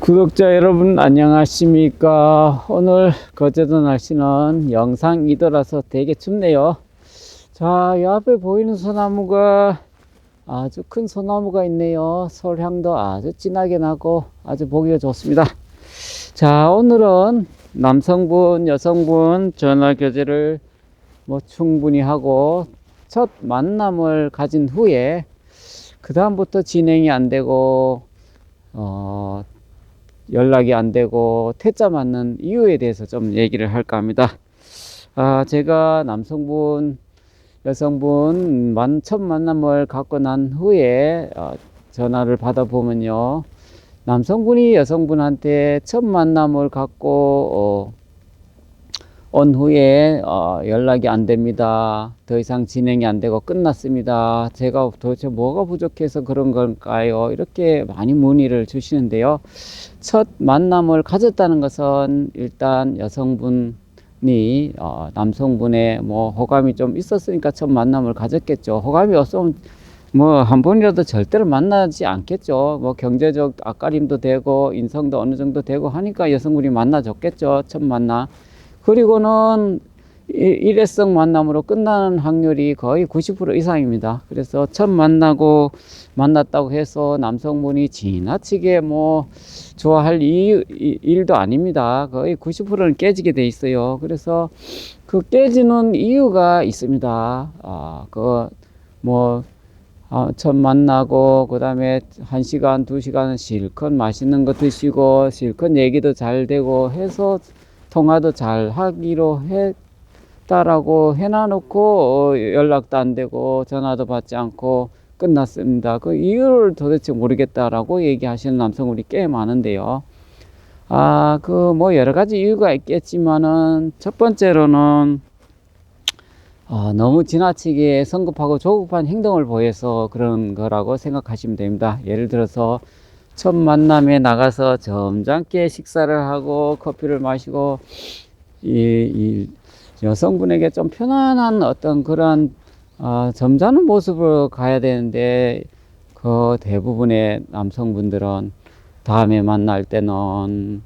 구독자 여러분 안녕하십니까? 오늘 거제도 날씨는 영상 2도라서 되게 춥네요. 자 이 앞에 보이는 소나무가 아주 큰 소나무가 있네요. 솔향도 아주 진하게 나고 아주 보기가 좋습니다. 자 오늘은 남성분 여성분 전화 교제를 뭐 충분히 하고 첫 만남을 가진 후에 그 다음부터 진행이 안 되고 어 연락이 안 되고 퇴짜 맞는 이유에 대해서 좀 얘기를 할까 합니다. 아, 제가 남성분, 여성분 만, 첫 만남을 갖고 난 후에 어, 전화를 받아보면요. 남성분이 여성분한테 첫 만남을 갖고 어, 온 후에 어, 연락이 안 됩니다. 더 이상 진행이 안 되고 끝났습니다. 제가 도대체 뭐가 부족해서 그런 걸까요? 이렇게 많이 문의를 주시는데요. 첫 만남을 가졌다는 것은 일단 여성분이 어, 남성분의 뭐 호감이 좀 있었으니까 첫 만남을 가졌겠죠. 호감이 없으면 뭐 한 번이라도 절대로 만나지 않겠죠. 뭐 경제적 앞가림도 되고 인성도 어느 정도 되고 하니까 여성분이 만나줬겠죠. 첫 만나. 그리고는 이- 일회성 만남으로 끝나는 확률이 거의 90% 이상입니다. 그래서 첫 만나고 만났다고 해서 남성분이 지나치게 뭐 좋아할 이, 이- 일도 아닙니다. 거의 90%는 깨지게 돼 있어요. 그래서 그 깨지는 이유가 있습니다. 아, 그, 뭐, 아, 첫 만나고, 그 다음에 한 시간, 두 시간 실컷 맛있는 거 드시고, 실컷 얘기도 잘 되고 해서 통화도 잘 하기로 했다라고 해놔놓고 어, 연락도 안 되고 전화도 받지 않고 끝났습니다. 그 이유를 도대체 모르겠다라고 얘기하시는 남성분이 꽤 많은데요. 아, 그 뭐 여러 가지 이유가 있겠지만은 첫 번째로는 어, 너무 지나치게 성급하고 조급한 행동을 보여서 그런 거라고 생각하시면 됩니다. 예를 들어서 첫 만남에 나가서 점잖게 식사를 하고 커피를 마시고 이, 이 여성분에게 좀 편안한 어떤 그런 어, 점잖은 모습으로 가야 되는데 그 대부분의 남성분들은 다음에 만날 때는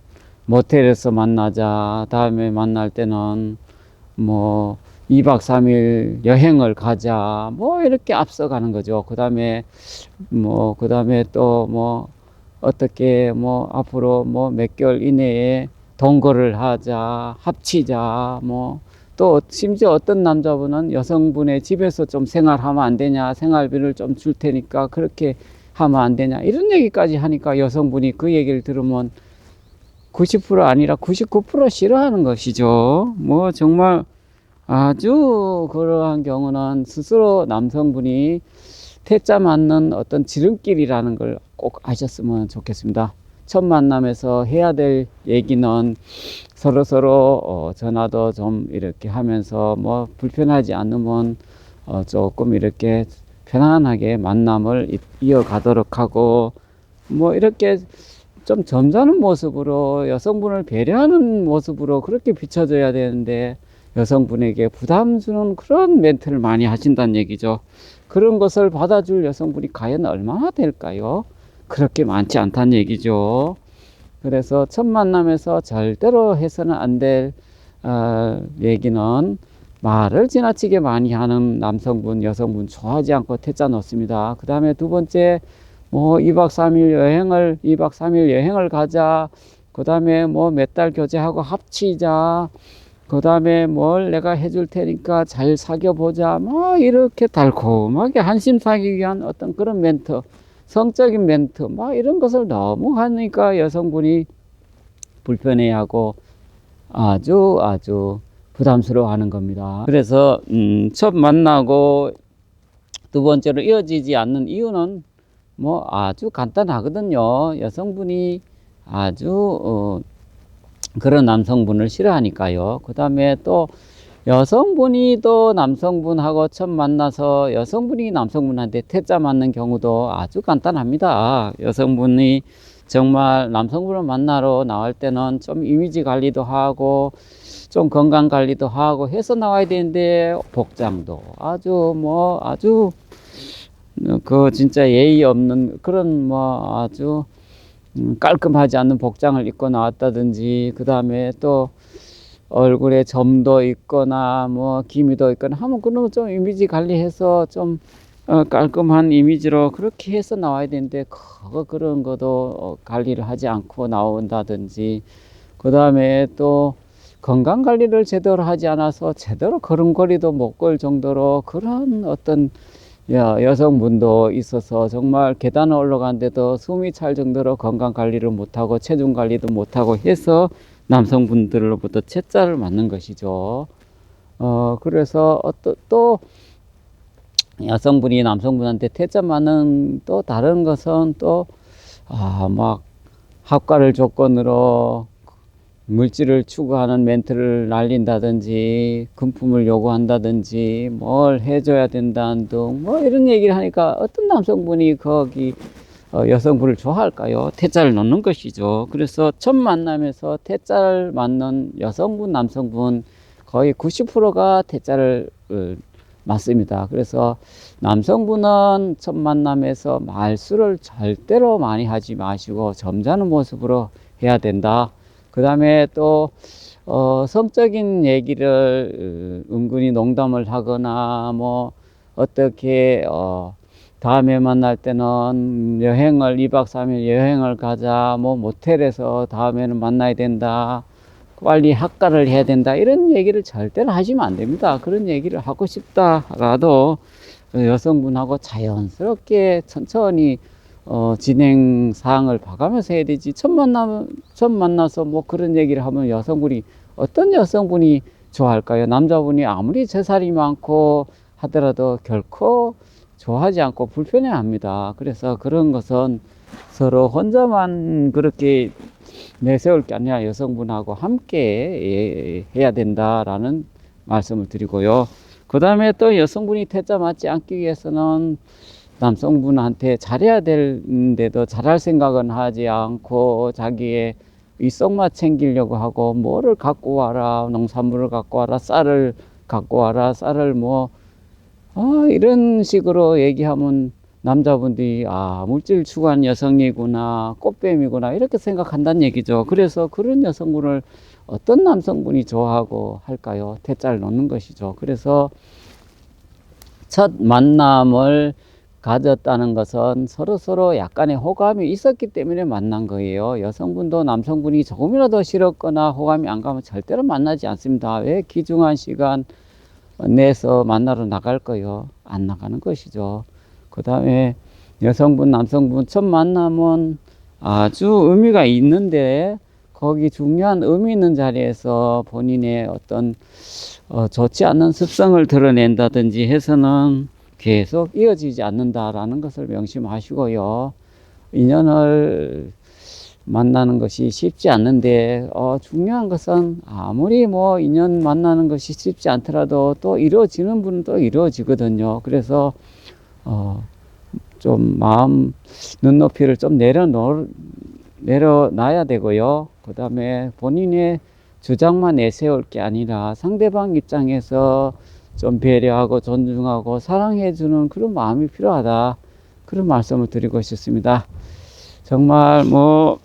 모텔에서 만나자 다음에 만날 때는 뭐 2박 3일 여행을 가자 뭐 이렇게 앞서가는 거죠. 그 다음에 뭐그 다음에 또뭐 어떻게 뭐 앞으로 뭐 몇 개월 이내에 동거를 하자 합치자 뭐 또 심지어 어떤 남자분은 여성분의 집에서 좀 생활하면 안 되냐 생활비를 좀 줄 테니까 그렇게 하면 안 되냐 이런 얘기까지 하니까 여성분이 그 얘기를 들으면 90% 아니라 99% 싫어하는 것이죠. 뭐 정말 아주 그러한 경우는 스스로 남성분이 퇴짜 맞는 어떤 지름길이라는 걸 꼭 아셨으면 좋겠습니다. 첫 만남에서 해야 될 얘기는 서로 서로 어, 전화도 좀 이렇게 하면서 뭐 불편하지 않으면 어, 조금 이렇게 편안하게 만남을 이- 이어가도록 하고 뭐 이렇게 좀 점잖은 모습으로 여성분을 배려하는 모습으로 그렇게 비춰져야 되는데 여성분에게 부담 주는 그런 멘트를 많이 하신다는 얘기죠. 그런 것을 받아줄 여성분이 과연 얼마나 될까요? 그렇게 많지 않다는 얘기죠. 그래서 첫 만남에서 절대로 해서는 안될 어, 얘기는 말을 지나치게 많이 하는 남성분, 여성분 좋아하지 않고 퇴짜 놓습니다. 그 다음에 두 번째, 뭐 2박 3일 여행을, 2박 3일 여행을 가자. 그 다음에 뭐 몇 달 교제하고 합치자. 그 다음에 뭘 내가 해줄 테니까 잘 사귀어보자. 뭐 이렇게 달콤하게 한심 사기 위한 어떤 그런 멘트. 성적인 멘트, 막 이런 것을 너무 하니까 여성분이 불편해하고 아주 아주 부담스러워 하는 겁니다. 그래서 음, 첫 만나고 두 번째로 이어지지 않는 이유는 뭐 아주 간단하거든요. 여성분이 아주 어, 그런 남성분을 싫어하니까요. 그 다음에 또 여성분이 또 남성분하고 처음 만나서 여성분이 남성분한테 퇴짜 맞는 경우도 아주 간단합니다. 여성분이 정말 남성분을 만나러 나올 때는 좀 이미지 관리도 하고 좀 건강 관리도 하고 해서 나와야 되는데 복장도 아주 뭐 아주 그 진짜 예의 없는 그런 뭐 아주 음, 깔끔하지 않는 복장을 입고 나왔다든지 그 다음에 또 얼굴에 점도 있거나 뭐 기미도 있거나 하면 그런 거좀 이미지 관리해서 좀 어, 깔끔한 이미지로 그렇게 해서 나와야 되는데 그거 그런 것도 어, 관리를 하지 않고 나온다든지 그 다음에 또 건강 관리를 제대로 하지 않아서 제대로 걸음걸이도 못 걸 정도로 그런 어떤 여, 여성분도 있어서 정말 계단을 올라가는데도 숨이 찰 정도로 건강 관리를 못하고 체중 관리도 못하고 해서 남성분들로부터 채자를 맞는 것이죠. 어, 그래서 어또 또 여성분이 남성분한테 퇴짜 맞는 또 다른 것은 또, 아, 막 합가를 조건으로 물질을 추구하는 멘트를 날린다든지 금품을 요구한다든지 뭘 해줘야 된다는 등 뭐 이런 얘기를 하니까 어떤 남성분이 거기 어, 여성분을 좋아할까요? 퇴짜를 넣는 것이죠. 그래서 첫 만남에서 퇴짜를 맞는 여성분, 남성분 거의 90%가 퇴짜를 어, 맞습니다. 그래서 남성분은 첫 만남에서 말수를 절대로 많이 하지 마시고 점잖은 모습으로 해야 된다. 그 다음에 또, 어, 성적인 얘기를 어, 은근히 농담을 하거나 뭐, 어떻게, 어, 다음에 만날 때는 여행을, 2박 3일 여행을 가자, 뭐, 모텔에서 다음에는 만나야 된다. 빨리 학가를 해야 된다. 이런 얘기를 절대로 하시면 안 됩니다. 그런 얘기를 하고 싶다라도 여성분하고 자연스럽게 천천히 어, 진행 사항을 봐가면서 해야 되지. 첫 만나면, 첫 만나서 뭐 그런 얘기를 하면 여성분이, 어떤 여성분이 좋아할까요? 남자분이 아무리 재살이 많고 하더라도 결코 좋아하지 않고 불편해 합니다. 그래서 그런 것은 서로 혼자만 그렇게 내세울 게 아니라 여성분하고 함께 예, 해야 된다라는 말씀을 드리고요. 그 다음에 또 여성분이 퇴짜 맞지 않기 위해서는 남성분한테 잘해야 되는데도 잘할 생각은 하지 않고 자기의 이속만 챙기려고 하고 뭐를 갖고 와라 농산물을 갖고 와라 쌀을 갖고 와라 쌀을 뭐 아, 이런 식으로 얘기하면 남자분들이 아 물질 추구한 여성이구나 꽃뱀이구나 이렇게 생각한다는 얘기죠. 그래서 그런 여성분을 어떤 남성분이 좋아하고 할까요? 대자를 놓는 것이죠. 그래서 첫 만남을 가졌다는 것은 서로 서로 약간의 호감이 있었기 때문에 만난 거예요. 여성분도 남성분이 조금이라도 싫었거나 호감이 안 가면 절대로 만나지 않습니다. 왜 귀중한 시간 내서 만나러 나갈 거요? 안 나가는 것이죠. 그 다음에 여성분, 남성분 첫 만남은 아주 의미가 있는데 거기 중요한 의미 있는 자리에서 본인의 어떤 어, 좋지 않은 습성을 드러낸다든지 해서는 계속 이어지지 않는다라는 것을 명심하시고요. 인연을 만나는 것이 쉽지 않는데 어, 중요한 것은 아무리 뭐 인연 만나는 것이 쉽지 않더라도 또 이루어지는 분은 또 이루어지거든요. 그래서 어, 좀 마음 눈높이를 좀 내려놓 내려놔야 되고요. 그 다음에 본인의 주장만 내세울 게 아니라 상대방 입장에서 좀 배려하고 존중하고 사랑해주는 그런 마음이 필요하다. 그런 말씀을 드리고 싶습니다. 정말 뭐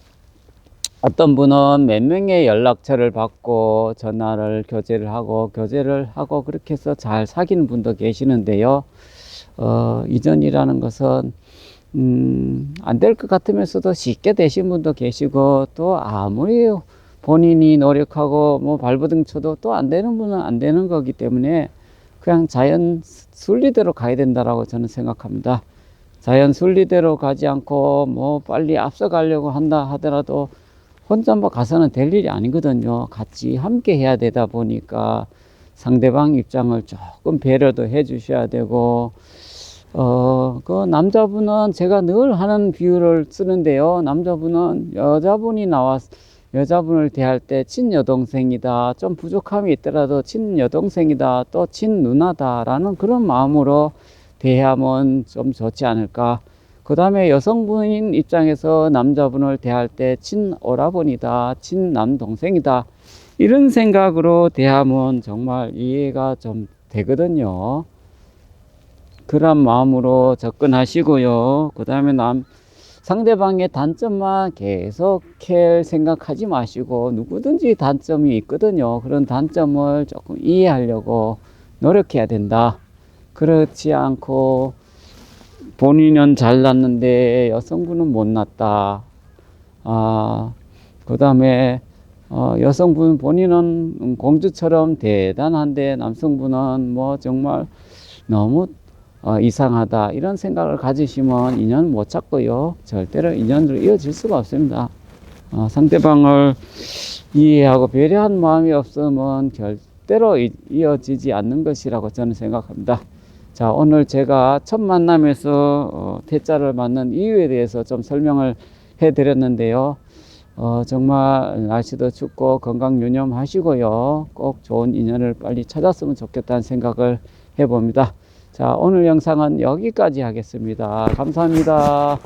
어떤 분은 몇 명의 연락처를 받고 전화를 교제를 하고 교제를 하고 그렇게 해서 잘 사귀는 분도 계시는데요. 어, 이전이라는 것은 음, 안 될 것 같으면서도 쉽게 되신 분도 계시고 또 아무리 본인이 노력하고 뭐 발버둥 쳐도 또 안 되는 분은 안 되는 거기 때문에 그냥 자연 순리대로 가야 된다라고 저는 생각합니다. 자연 순리대로 가지 않고 뭐 빨리 앞서가려고 한다 하더라도 혼자만 뭐 가서는 될 일이 아니거든요. 같이 함께 해야 되다 보니까 상대방 입장을 조금 배려도 해 주셔야 되고, 어, 그 남자분은 제가 늘 하는 비유를 쓰는데요. 남자분은 여자분이 나왔, 여자분을 대할 때 친여동생이다. 좀 부족함이 있더라도 친여동생이다. 또 친누나다라는 그런 마음으로 대하면 좀 좋지 않을까. 그 다음에 여성분인 입장에서 남자분을 대할 때 친오라버니다. 친남동생이다. 이런 생각으로 대하면 정말 이해가 좀 되거든요. 그런 마음으로 접근하시고요. 그 다음에 남, 상대방의 단점만 계속 캘 생각하지 마시고 누구든지 단점이 있거든요. 그런 단점을 조금 이해하려고 노력해야 된다. 그렇지 않고 본인은 잘났는데 여성분은 못났다. 아, 그 다음에 어, 여성분 본인은 공주처럼 대단한데 남성분은 뭐 정말 너무 어, 이상하다. 이런 생각을 가지시면 인연 못 찾고요. 절대로 인연으로 이어질 수가 없습니다. 어, 상대방을 이해하고 배려한 마음이 없으면 절대로 이, 이어지지 않는 것이라고 저는 생각합니다. 자 오늘 제가 첫 만남에서 어, 태자를 맞는 이유에 대해서 좀 설명을 해 드렸는데요. 어, 정말 날씨도 춥고 건강 유념하시고요. 꼭 좋은 인연을 빨리 찾았으면 좋겠다는 생각을 해봅니다. 자, 오늘 영상은 여기까지 하겠습니다. 감사합니다.